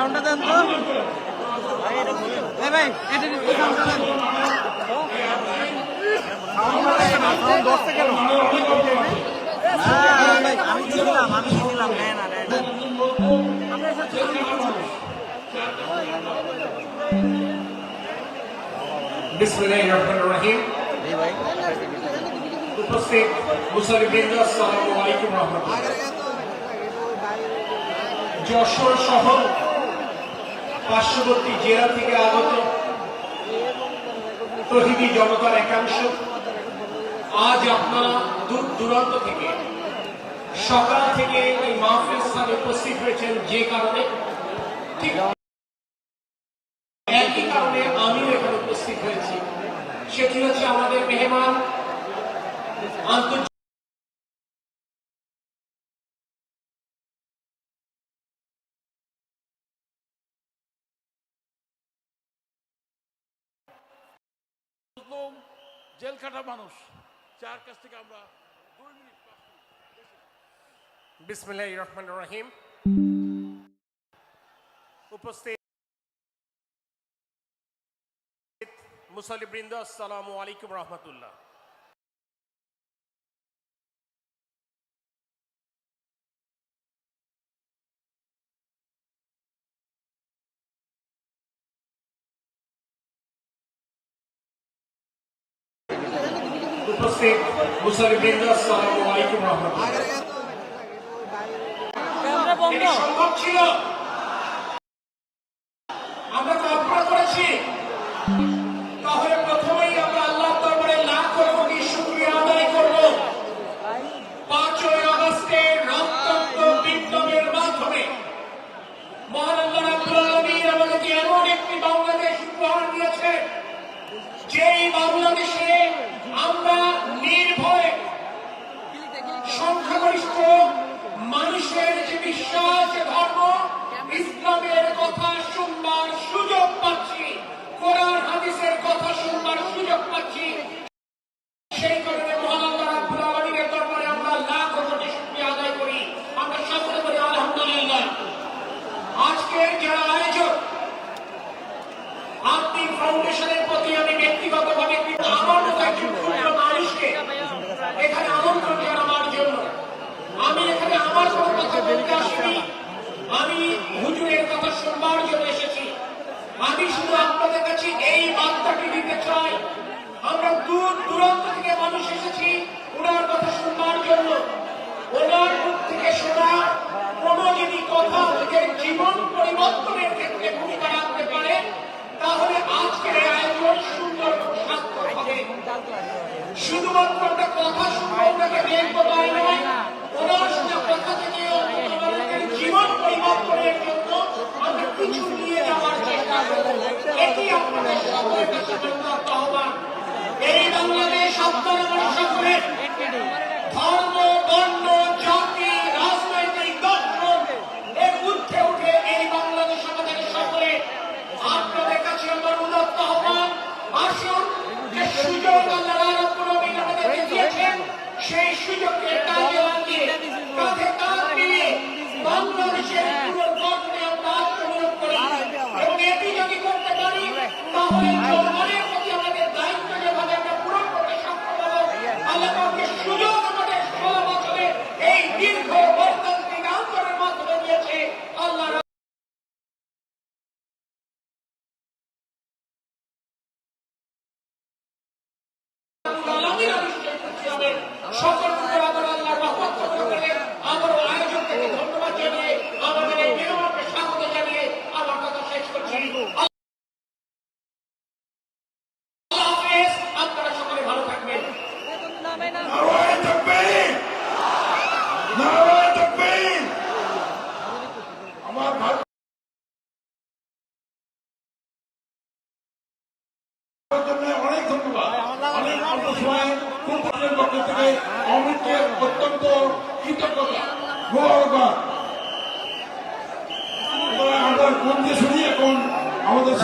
সাউন্ডটা দেন তো। ভাই এটা একটু সাউন্ডটা দেন। হ্যাঁ, আমি দিলাম আমি না নেন বিসমিল্লাহির উপস্থিত মুসলিমবৃন্দ আসসালামু আলাইকুম রহমতুল্লাহ। যশোর সহ পার্শ্ববর্তী জেলা থেকে আগত প্রতিটি জনতার একাংশ, আজ আপনারা দূর দূরান্ত থেকে সকাল থেকে এই মাহফিল স্থানে উপস্থিত হয়েছেন যে কারণে, ঠিক একই কারণে আমিও এখানে উপস্থিত হয়েছি। সেটি হচ্ছে আমাদের মেহমান, আন্তর্জাতিক জেল খাটা মানুষ। যার কাছ থেকে আমরা বিসমিল্লাহ রহমান রহিম। উপস্থিত মুসলিবৃন্দ আসসালামু আলাইকুম রহমতুল্লাহ। উপস্থিত মুসলিবৃন্দ আসসালামু আলাইকুম রহমতুল্লাহ। সম্ভব ছিল? আমরা কল্পনা করেছি। তাহলে প্রথমেই আমরা আল্লাহ দরবারে লাখ কোটি শুকরিয়া আদায় করব পাঁচই আগস্টের রক্তাক্ত বিপ্লবের মাধ্যমে মহান আল্লাহ রাব্বুল আলামিন আমাদেরকে এমন একটি বাংলাদেশ উপহার দিয়েছে যেই বাংলাদেশে আমরা নির্ভয়ে সংখ্যাগরিষ্ঠ মানুষের যে বিশ্বাস যে ধর্ম ইসলামের কথা শুনবার সুযোগ পাচ্ছি কোরআন হাদিসের কথা শুনবার সুযোগ পাচ্ছি সেই কারণে মহান আল্লাহ রাব্বুল আলামিনের দরবারে আমরা লাখ কোটি শুকরিয়া আদায় করি আমরা সকলে বলি আলহামদুলিল্লাহ আজকের যারা আয়োজক আপনি ফাউন্ডেশনের প্রতি, আমি ব্যক্তিগতভাবে আমার মতো একজন ক্ষুদ্র মানুষকে এখানে আমন্ত্রণ জানাবার জন্য। আমি এখানে আমার কোনো কথা বলতে আসিনি। আমি হুজুরের কথা শুনবার জন্য এসেছি। আমি শুধু আপনাদের কাছে এই বার্তাটি দিতে চাই। আমরা দূর, দূরান্ত থেকে মানুষ এসেছি, ওনার কথা শুনবার জন্য ওনার মুখ থেকে শোনা কোনো যদি কথা আমাদের জীবন পরিবর্তনের ক্ষেত্রে ভূমিকা রাখতে পারে তাহলে আজকের এই আয়োজন সুন্দর এবং সার্থক হবে শুধুমাত্র একটা কথা শুনব ওনাকে দেখব তাই নয় ওনার শোনা কথা থেকে জীবন পরিবর্তনের জন্য আমরা কিছু নিয়ে যাওয়ার চেষ্টা করব। এটি আপনাদের সকলের কাছে জন্য আহ্বান। এই বাংলাদেশ আপনার সকলের ধর্ম cheio de সকল উপর আবার আল্লাহর রহমত কামনা করে আবারও আয়োজককে ধন্যবাদ জানিয়ে আমাদের এই মেহমানকে স্বাগত জানিয়ে আমার কথা শেষ করছি। আল্লাহ আপনারা সকলে ভালো থাকবেন। কমতে শুনি এখন আমাদের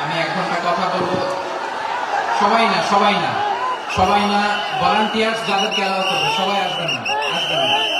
আমি এক ঘণ্টা কথা বলব সবাই না সবাই না সবাই না ভলান্টিয়ার্স যাদেরকে অ্যালাউ করবে সবাই আসবেন না আসবেন না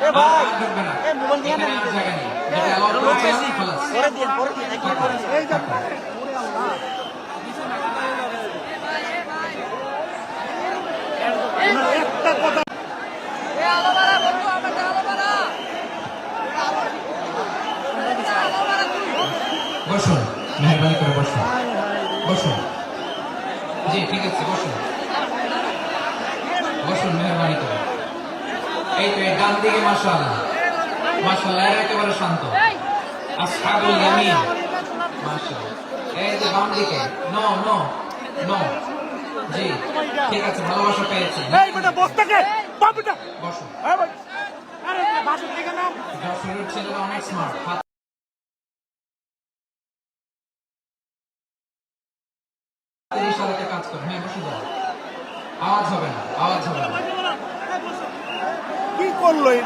এ ভাই। আর ঢুকবে না। এ মোবাইল দিয়ে এখানে না আর জায়গা নেই। যেটা অ্যালাউ করেছে খালাস। পরে দিন পরে দিন একবার পরে দিন। বসুন মেহরবানি করে বসুন। বসুন। জি ঠিক আছে বসুন। বসুন মেহরবানি করে। এই তো ডান দিকে মাশাআল্লাহ। মাশাআল্লাহ একেবারে শান্ত। আসহাবুল ইয়ামিন। মাশাআল্লাহ। এই যে বাম দিকে। No no no. জি ঠিক আছে ভালোবাসা পেয়েছি। এই বেটা ভাই। আরে বাসুর থেকে নাম। যশোরের ছেলেরা অনেক স্মার্ট হাত হাতের কাজ করে। হ্যাঁ বসে যাও আওয়াজ হবে না আওয়াজ হবে না। আছে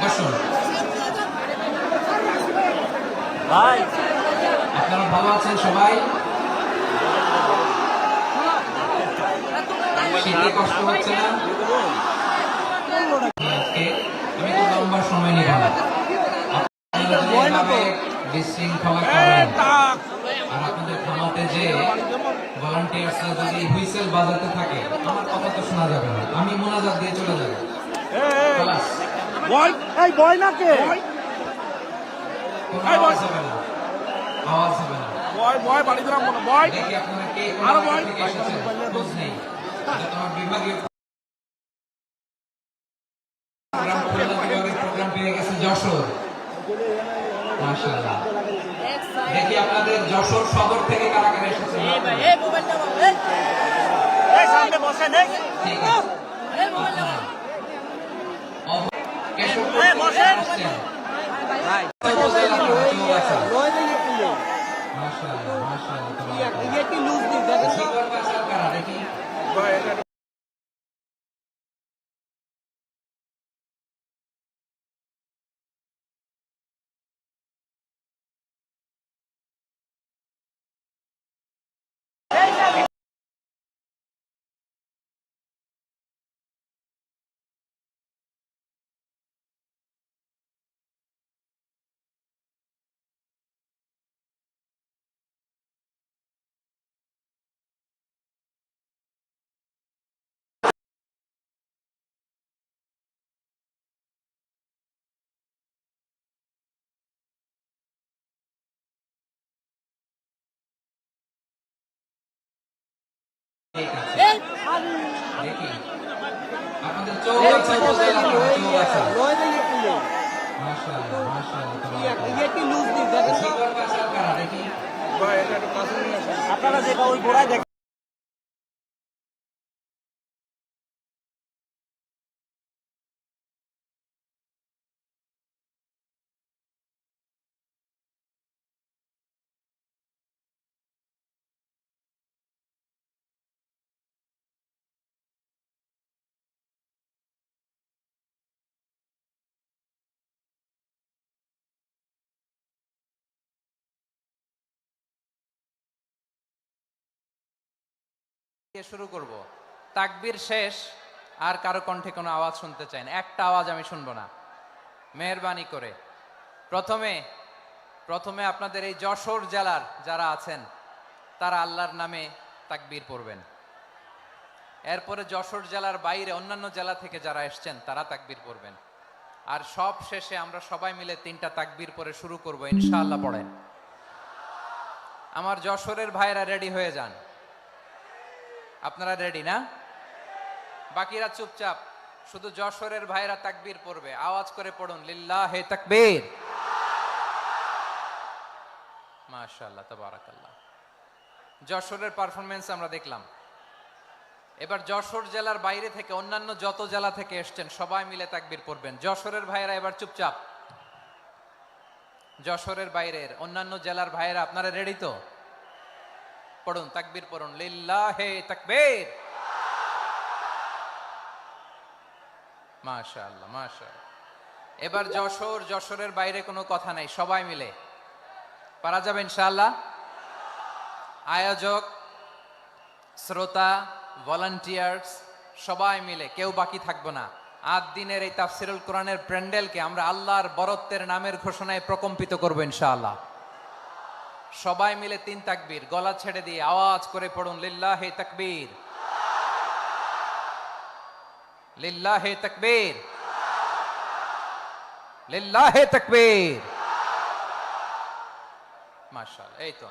বসুন ভাই। আপনারা ভালো আছেন সবাই? শীতে কষ্ট হচ্ছে না? আমি তো লম্বা সময় নিব বিশৃঙ্খলা করেন আর আপনাদের থামাতে যে ভলান্টিয়ার্সরা যদি হুইসেল বাজাতে থাকে আমার কথা তো শোনা যাবে না। আমি মোনাজাত দিয়ে চলে যাব। এই বয় না কে? আওয়াজ হবে না। আওয়াজ হবে না। বয় বয় বাড়ি দিলাম বয়। দেখি আপনারা কে আরও বয়। খোঁজ নেই। তোমার বিভাগীয় দেখি আপনাদের যশোর সদর থেকে কারা কারা কেশবপুর লুজ দিন দেখেন শিকড় গাছের কারা দেখি। আপনারা যেটা ওই ঘোড়ায় দেখেন। দিয়ে শুরু করব। তাকবীর শেষ, আর কারও কণ্ঠে কোনো আওয়াজ শুনতে চাই না। একটা আওয়াজ আমি শুনব না। মেহরবানি করে। প্রথমে প্রথমে আপনাদের এই যশোর জেলার যারা আছেন, তারা আল্লাহর নামে তাকবির পড়বেন। এরপরে যশোর জেলার বাইরে অন্যান্য জেলা থেকে যারা এসছেন, তারা তাকবির পড়বেন। আর সব শেষে আমরা সবাই মিলে তিনটা তাকবির পরে শুরু করব, ইনশাআল্লাহ পড়েন। আমার যশোরের ভাইরা রেডি হয়ে যান। আপনারা রেডি না? বাকিরা চুপচাপ, শুধু যশোরের ভাইরা তাকবীর পড়বে। আওয়াজ করে পড়ুন, লিল্লাহ হে তাকবীর। মাশাআল্লাহ, তাবারাকাল্লাহ। যশোরের পারফরমেন্স আমরা দেখলাম। এবার যশোর জেলার বাইরে থেকে অন্যান্য যত জেলা থেকে এসছেন, সবাই মিলে তাকবীর পড়বেন। যশোরের ভাইয়েরা এবার চুপচাপ। যশোরের বাইরের অন্যান্য জেলার ভাইয়েরা আপনারা রেডি তো? পড়ুন, তাকবীর পড়ুন। লিল্লাহে তাকবীর। মাশাআল্লাহ মাশাআল্লাহ। এবার যশোর, যশোরের বাইরে কোনো কথা নাই, সবাই মিলে। পারা যাবে ইনশাআল্লাহ? আয়োজক, শ্রোতা ভলান্টিয়ার্স সবাই মিলে, কেউ বাকি থাকব না। আট দিনের এই তাফসিরুল কোরআনের প্যান্ডেলকে আমরা আল্লাহর বরত্বের নামের ঘোষণায় প্রকম্পিত করব ইনশাআল্লাহ। সবাই মিলে তিন তাকবীর, গলা ছেড়ে দিয়ে আওয়াজ করে পড়ুন লিল্লা লিল্লাহে তাকবীর। লিল্লাহে তাকবীর। লিল্লাহে তাকবীর। মাশাআল্লাহ, এই তো।